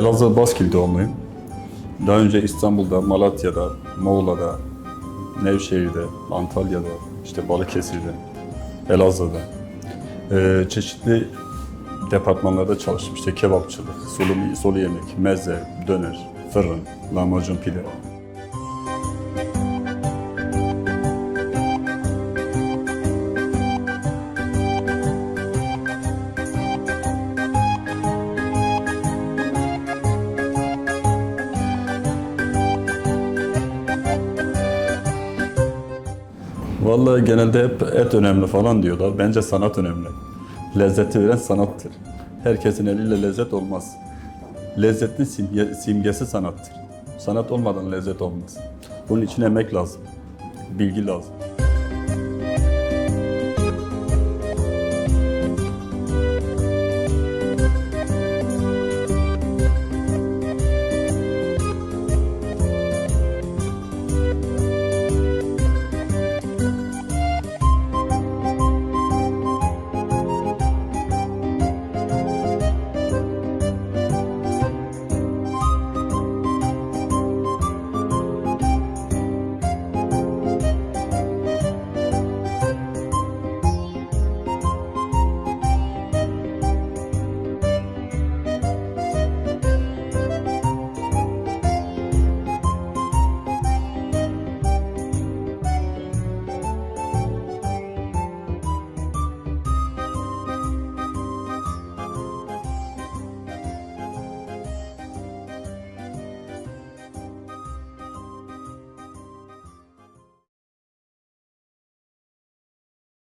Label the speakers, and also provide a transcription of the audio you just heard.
Speaker 1: Elazığ Baskil doğumluyum. Daha önce İstanbul'da, Malatya'da, Muğla'da, Nevşehir'de, Antalya'da, işte Balıkesir'de, Elazığ'da eee, çeşitli departmanlarda çalıştım. İşte kebapçılık, sulu, sulu yemek, meze, döner, fırın, lahmacun pide. Vallahi genelde hep et önemli falan diyorlar. Bence sanat önemli. Lezzeti veren sanattır. Herkesin eliyle lezzet olmaz. Lezzetin simge- simgesi sanattır. Sanat olmadan lezzet olmaz. Bunun için emek lazım. Bilgi lazım.